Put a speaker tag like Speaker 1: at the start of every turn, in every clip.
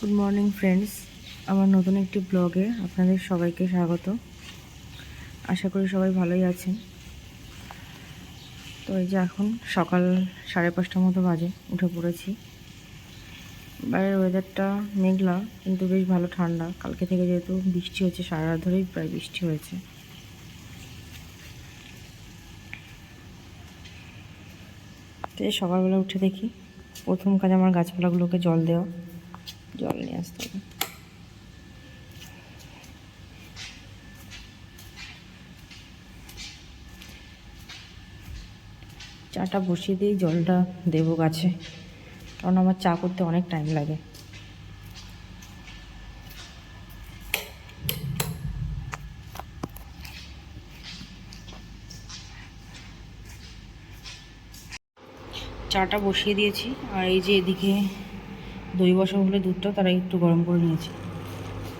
Speaker 1: Good morning friends আমার নতুন একটি ব্লগে আপনাদের সবাইকে স্বাগত। আশা করি সবাই ভালোই আছেন। তো এই যে এখন সকাল সাড়ে পাঁচটার মতো বাজে, উঠে পড়েছি। বাইরের ওয়েদারটা মেঘলা, কিন্তু বেশ ভালো ঠান্ডা। কালকে থেকে যেহেতু বৃষ্টি হচ্ছে, সারা রাত ধরেই প্রায় বৃষ্টি হয়েছে। তো সকালবেলা উঠে দেখি, প্রথম কাজ আমার গাছপালাগুলোকে জল দেওয়া। জল নিয়ে আসতে হবে। চাটা বসিয়ে দিয়ে জলটা দেবো গাছে, কারণ আমার চা করতে অনেক টাইম লাগে। চাটা বসিয়ে দিয়েছি, আর এই যে এদিকে দই বসাবো হলে দুধটাও তারা একটু গরম করে নিয়েছি।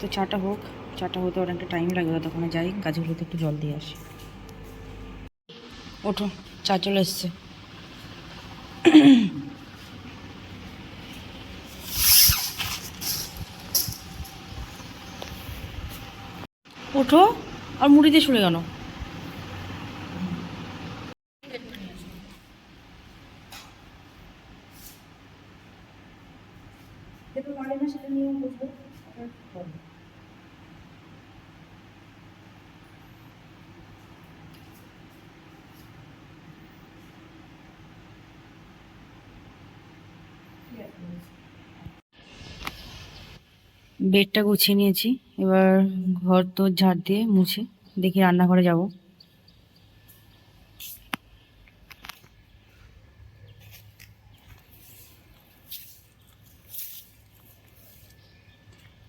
Speaker 1: তো চাটা হোক, চাটা হতে অনেকটা টাইম লাগে ততক্ষণে যাই গাছগুলোতে একটু জল দিয়ে আসি। ওঠো, চা চলে এসছে। ওঠো, আর মুড়ি দিয়ে শুনে কেন? বেডটা গুছিয়ে নিয়েছি। এবার ঘর তো ঝাড় দিয়ে মুছে। দেখি রান্নাঘরে যাব।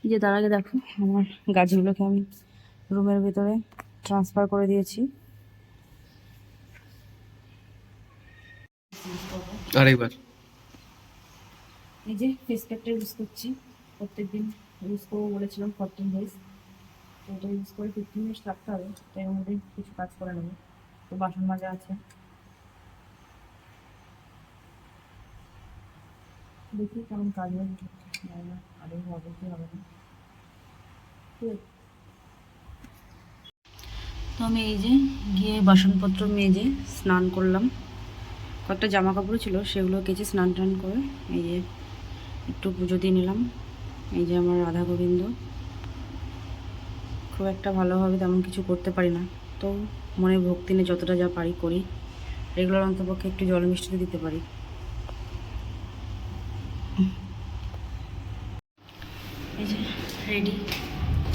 Speaker 1: যে তার আগে দেখো, আমার গাছগুলোকে আমি রুমের ভিতরে ট্রান্সফার করে দিয়েছি।
Speaker 2: আরেকবার।
Speaker 1: এই যে ফেস প্যাকটা ইউজ করছি, প্রত্যেকদিন ইউজ করব বলেছিলাম ফোরটিন ডেজ তো এটা ইউজ করে ফিফটিন ডেজ রাখতে হবে তো এর মধ্যে কিছু কাজ করে নেব তো বাসন মাজা আছে। দেখি কেমন কাজ হয়। জানি না আরে হবে কি হবে না। তো আমি এই যে গিয়ে বাসনপত্র মেজে স্নান করলাম। কয়েকটা জামা কাপড় ছিল, সেগুলো কেচে স্নান টান করে এই যে একটু পুজো দিয়ে নিলাম। এই যে আমার রাধা গোবিন্দ। খুব একটা ভালোভাবে তেমন কিছু করতে পারি না। তো মনে ভক্তি নিয়ে যতটা যা পারি করি। রেগুলার অন্তপক্ষে একটু জল মিষ্টিতে দিতে পারি। এই যে রেডি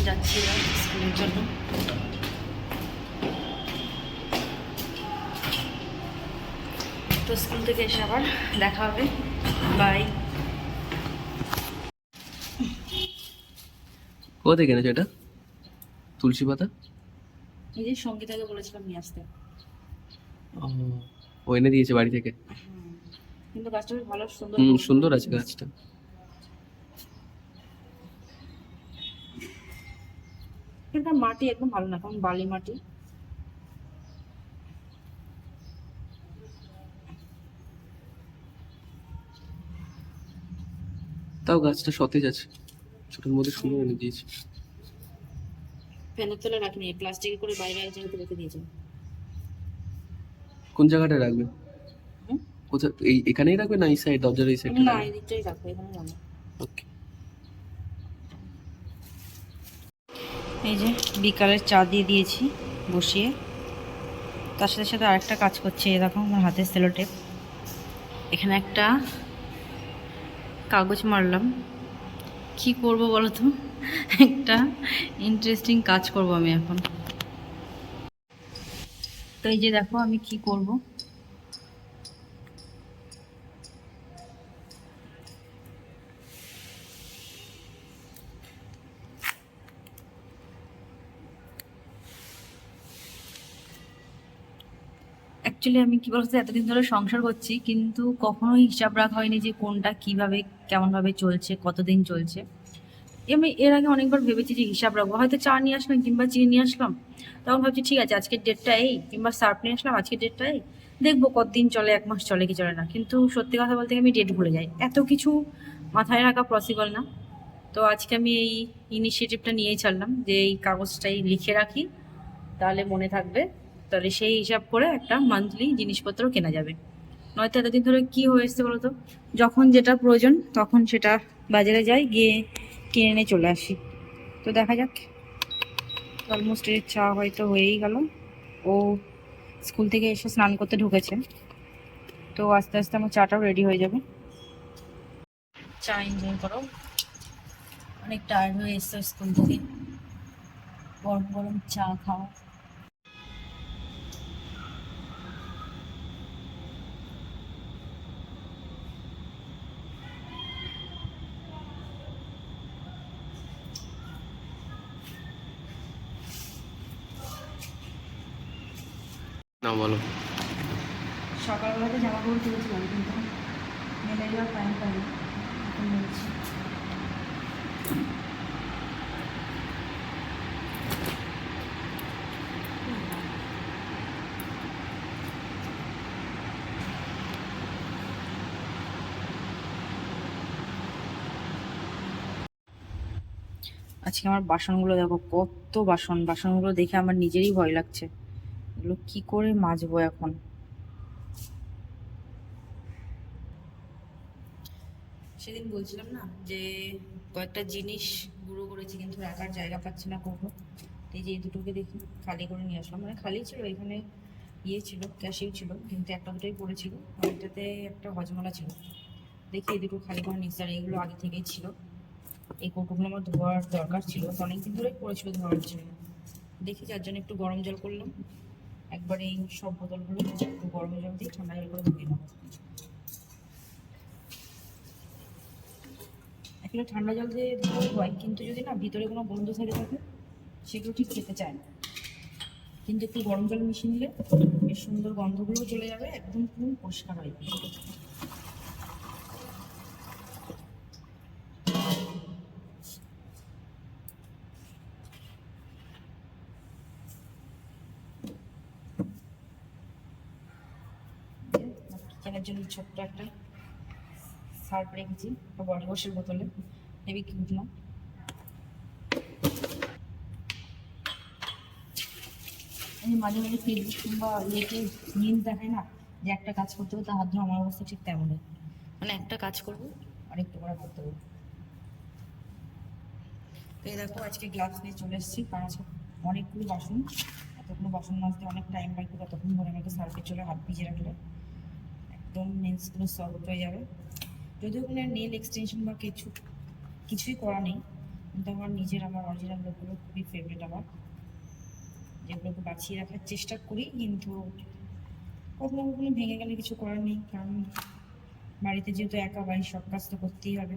Speaker 1: যাচ্ছি স্কুলের জন্য। তো স্কুল থেকে এসে আবার দেখা হবে। বাই
Speaker 2: কোথা থেকে এনেছো এটা? তুলসী পাতা?
Speaker 1: এই যে সঙ্গীতাকে বলেছিলাম নিয়ে আসতে।
Speaker 2: ও, এনে দিয়েছে বাড়ি থেকে?
Speaker 1: কিন্তু গাছটা বেশ ভালো সুন্দর
Speaker 2: হুম সুন্দর আছে গাছটা।
Speaker 1: মাটি একদম ভালো না কারণ বালি মাটি।
Speaker 2: তাও গাছটা সতেজ আছে। ছোটোর মধ্যে সুন্দর এনে দিয়েছে।
Speaker 1: ফ্যানের তলে রাখিনি প্লাস্টিকে করে বাইরে এক জায়গাতে রেখে দিয়েছে।
Speaker 2: কোন জায়গাটা রাখবে? কোথায়? এই এখানেই রাখবে না এই সাইড দরজার এই সাইড
Speaker 1: না এই দিকটাই রাখব এখানে
Speaker 2: ওকে
Speaker 1: এই যে বিকালের চা দিয়ে দিয়েছি বসিয়ে। তার সাথে সাথে আরেকটা কাজ করছে এই দেখো আমার হাতের সেলো টেপ এখানে একটা কাগজ মারলাম। কি করব বলো তো? একটা ইন্টারেস্টিং কাজ করব আমি এখন। তো এই যে দেখো আমি কি করব? অ্যাকচুয়ালি আমি কি বলতে এতদিন ধরে সংসার করছি, কিন্তু কখনোই হিসাব রাখা হয়নি যে কোনটা কীভাবে, কেমনভাবে চলছে, কতদিন চলছে। আমি এর আগে অনেকবার ভেবেছি যে হিসাব রাখব, হয়তো চা নিয়ে আসলাম কিংবা চিনি নিয়ে আসলাম, তখন ভাবছি ঠিক আছে, আজকের ডেটটা এই, কিংবা সার্ফ নিয়ে আসলাম, আজকের ডেটটা এই, দেখব কতদিন চলে, এক মাস চলে কি চলে না। কিন্তু সত্যি কথা বলতে আমি ডেট ভুলে যাই, এত কিছু মাথায় রাখা পসিবল না। তো আজকে আমি এই ইনিশিয়েটিভটা নিয়েই ছাড়লাম, যে এই কাগজটাই লিখে রাখি, তাহলে মনে থাকবে। তাহলে সেই হিসাব করে একটা মান্থলি জিনিসপত্র কেনা যাবে। নয়তো এতদিন ধরে কি হয়ে বলতো? যখন যেটা প্রয়োজন তখন সেটা বাজারে যাই, গিয়ে কিনে নিয়ে চলে আসি। তো দেখা যাক। অলমোস্ট এর চা হয়তো হয়েই গেল। ও স্কুল থেকে এসে স্নান করতে ঢুকেছে। তো আস্তে আস্তে আমার চাটাও রেডি হয়ে যাবে। চা এনজয় করো। অনেক টায়ার্ড হয়ে এসছো স্কুল থেকে। গরম গরম চা খাও।
Speaker 2: না, বলো।
Speaker 1: জামা কাপড় কিন্তু পাইনি, এখন আজকে আমার বাসনগুলো দেখো, কত বাসন। বাসনগুলো দেখে আমার নিজেরই ভয় লাগছে। এগুলো কি করে মাজবো এখন? সেদিন বলছিলাম না যে, কয়েকটা জিনিস গুঁড়ো করেছি কিন্তু রাখার জায়গা পাচ্ছি না করব এই যে এই দুটোকে দেখি, খালি করে নিয়ে আসলাম। মানে খালি ছিল, এখানে ইয়ে ছিল, ক্যাশিউ ছিল, কিন্তু একটা দুটোই পড়েছিল। এটাতে একটা হজমলা ছিল। দেখি এই দুটো খালি করে নিচ্ছি, আর এইগুলো আগে থেকেই ছিল। এই কৌটোগুলো আমার ধোয়ার দরকার ছিল। অনেকদিন ধরেই পড়েছিল, ধোয়ার জন্য। দেখি যার জন্য একটু গরম জল করলাম। একবার এই সব বোতলগুলো একটু গরম জল দিয়ে ঠান্ডা জল করে ধুয়ে নেব। আসলে ঠান্ডা জল দিয়ে ধুয়ে হয়, কিন্তু যদি না ভিতরে কোনো গন্ধ থাকে থাকে, সেগুলো ঠিক খেতে চায় না। কিন্তু একটু গরম জল মিশিয়ে নিলে বেশ সুন্দর গন্ধগুলোও চলে যাবে, একদম পুরো পরিষ্কার হয়ে। জন্য ছোট্ট একটা সার্ফ রেখেছি বডি ওয়াশের বোতলে। হেভি কিউট না এই মাঝে মাঝে ফেসবুক কিংবা ইয়েতে মিম দেখায় না যে একটা কাজ করতে করতে হাত ধরে আমার অবস্থা ঠিক তেমনই মানে একটা কাজ করব? আর একটু করে করতে হবে। তো এই দেখো আজকে গ্লাভস নিয়ে চলে এসেছি। কারণ আজকে অনেকগুলো বাসন এতগুলো বাসন মাজতে অনেক টাইম লাগবে ততক্ষণ ধরে আমাকে সার্ফে চলে হাত ভিজে রাখলে। একদম নেলসগুলো সফট হয়ে যাবে। যদিও কোনো নেল এক্সটেনশন বা কিছু, কিছুই করা নেই। কিন্তু আমার নিজের, আমার অরিজিনাল লোকগুলো খুবই ফেভারিট আমার। যেগুলোকে বাঁচিয়ে রাখার চেষ্টা করি, কিন্তু কখনো কখনো ভেঙে গেলে কিছু করার নেই। কারণ বাড়িতে যেহেতু একা, বাড়ির সব কাজ তো করতেই হবে।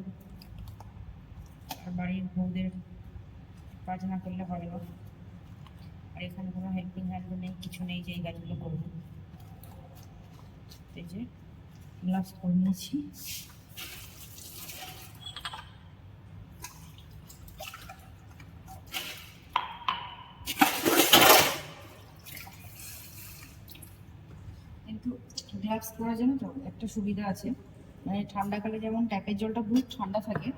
Speaker 1: আর বাড়ির বউদের কাজ না করলে হবে না। আর এখানে কোনো হেল্পিং হ্যান্ড নেই, কিছু নেই যে এই কাজগুলো করব। এই যে গ্লাভস করে নিয়েছি। কিন্তু গ্লাভস পরা জানো তো একটা সুবিধা আছে। মানে ঠান্ডাকালে যেমন ট্যাপের জলটা খুব ঠান্ডা থাকে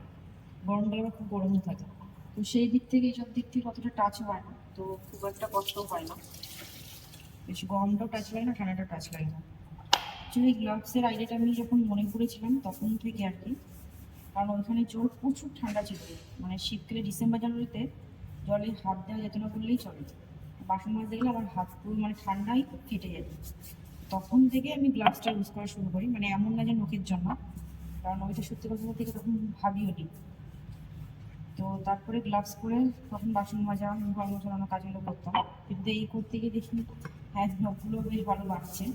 Speaker 1: গরমকালে খুব গরমও থাকে। তো সেই দিক থেকে এইসব দিক থেকে অতটা টাচ হয় না, তো খুব একটা কষ্ট হয় না। বেশি গরমটাও টাচ লাগে না, ঠান্ডাটাও টাচ লাগে না। অ্যাকচুয়ালি গ্লাভসের আইডিয়াটা আমি যখন মনে করেছিলাম তখন থেকে আর কি, কারণ ওইখানে জল প্রচুর ঠান্ডা ছিল। মানে শীতকালে ডিসেম্বর জানুয়ারিতে জলে হাত দেওয়া যেত না করলেই চলে। বাসন মাছ দেখলে আমার হাত পুরো মানে ঠান্ডায় কেটে যেত। তখন থেকে আমি গ্লাভসটা ইউজ করা শুরু করি। মানে এমন না যে নখের জন্য, কারণ ওইটা সত্যি কথা বলতে তখন ভাবিও নি। তো তারপরে গ্লাভস পরে তখন বাসন মাজা, ঘর মোছানো কাজগুলো করতাম। কিন্তু এই করতে গিয়ে দেখি হ্যাঁ নখগুলো বেশ ভালো বাড়ছে।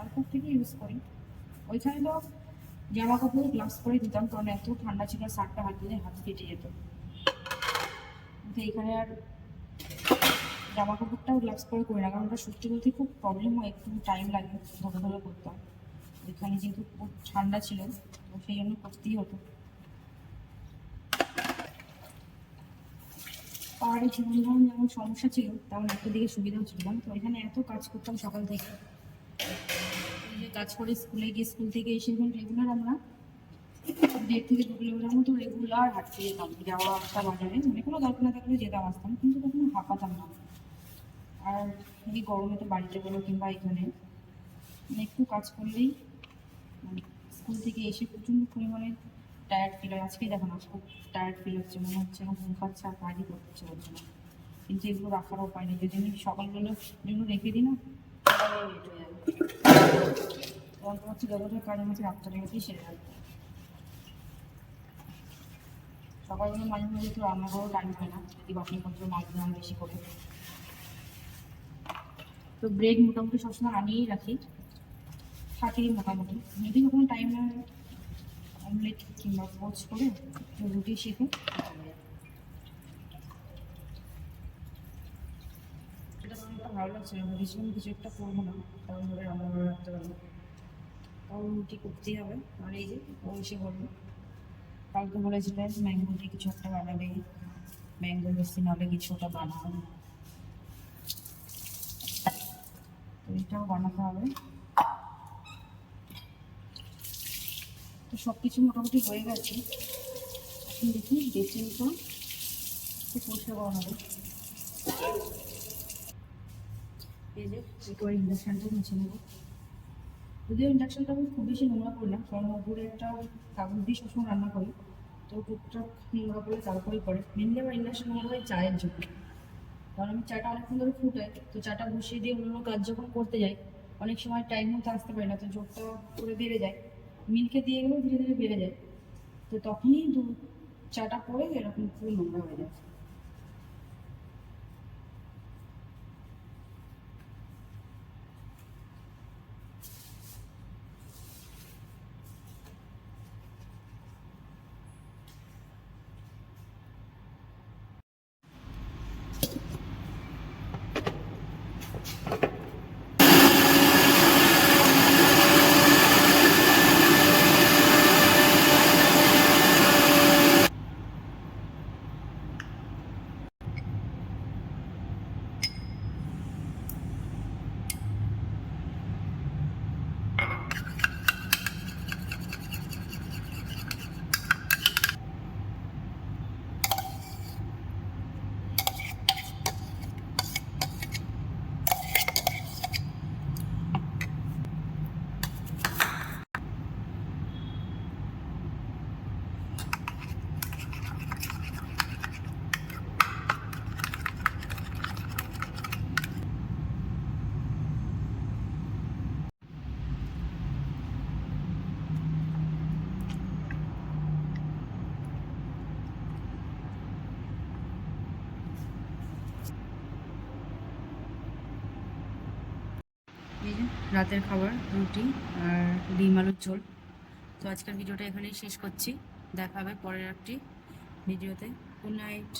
Speaker 1: তারপর থেকে ইউজ করি। ওইখানে তো জামা কাপড় গ্লাভস পরে দিতাম, কারণ এত ঠান্ডা ছিল, শার্টটা হাত দিলে হাত কেটে যেত। কিন্তু এখানে আর জামা কাপড়টাও গ্লাভস পরে করি না, কারণ ওটা সত্যি বলতে খুব প্রবলেম হয়, একটু টাইম লাগে ধরে ধরে করতাম ওইখানে যেহেতু খুব ঠান্ডা ছিল, তো সেই জন্য করতেই হতো। পাহাড়ে জীবন ধারণ যেমন সমস্যা ছিল, তেমন একটা দিকে সুবিধাও ছিল তো এখানে এত কাজ করতাম সকাল থেকে। কাজ করে স্কুলে গিয়ে, স্কুল থেকে এসে এখন রেগুলার আমরা দেড় থেকে দু কিলোমিটার মতো রেগুলার হাঁটতে যেতাম, যাওয়া আসা বাজারে। মানে কোনো দরকার না থাকলে যেতাম, আসতাম, কিন্তু তখন হাঁপাতাম না। আর এই গরমে তো বাড়িতে বলো কিংবা এখানে মানে একটু কাজ করলেই মানে স্কুল থেকে এসে প্রচণ্ড পরিমাণে টায়ার্ড ফিল হয়। আজকে দেখো না, খুব টায়ার্ড ফিল হচ্ছে, মনে হচ্ছে না, ঘুম পাচ্ছে আর কাজই করতে করছে না কিন্তু এগুলো রাখার উপায় নেই। যদি আমি সকালবেলা জন্য রেখে দিই না হয়ে যাবে। অন্ত হচ্ছে যতটা কাজ আমাকে রাত্রে উঠেই সেরে হয়। সকালবেলা মাঝে মাঝে তো রান্না করাও টাইম হয় না, যদি বাসনপত্র মাজতে হয় বেশি করে। তো ব্রেড মোটামুটি সবসময় আনিয়েই রাখি থাকেই মোটামুটি। যদি কখনো টাইম না অমলেট কিংবা পোচ করে একটু রুটি শেখে ভালো লাগছে না কিছু একটা করব না, কারণ ধরে রান্না রাখতে পারব তাও করতেই হবে আর এই যে ও এসে বলব কালকে বলেছিলেন ম্যাঙ্গো দিয়ে কিছু একটা বানাবে। ম্যাঙ্গো বেশি নাহলে কিছু ওটা বানাও তো এটাও বানাতে হবে। তো সব কিছু মোটামুটি হয়ে গেছে। এখন দেখি বেসিনটা একটু পরিষ্কার করা হবে। এই যে একবার ইন্ডাকশানটা মুছে নেব। যদিও ইন্ডাকশানটা আমি খুব বেশি নোংরা করি না, কারণ উপরে একটা কাগজ দিয়ে সবসময় রান্না করি। তো টুকটাক নোংরা করলে তারপরেই পরে। মেনলি আমার ইন্ডাকশান নোংরা হয় চায়ের জন্য। কারণ আমি চাটা অনেকক্ষণ ধরে ফুটাই, তো চাটা বসিয়ে দিয়ে অন্য কাজ যখন করতে যাই, অনেক সময় টাইম মতো আসতে পারি না, তো জোরটা করে বেড়ে যায়। মিল্কে দিয়ে গেলেও ধীরে ধীরে বেড়ে যায়। তো তখনই দু, চাটা পরে এরকম পুরো নোংরা হয়ে যায় এই যে রাতের খাবার, রুটি আর ডিম আলুর ঝোল। তো আজকের ভিডিওটা এখানেই শেষ করছি। দেখা হবে পরের একটি ভিডিওতে। Good night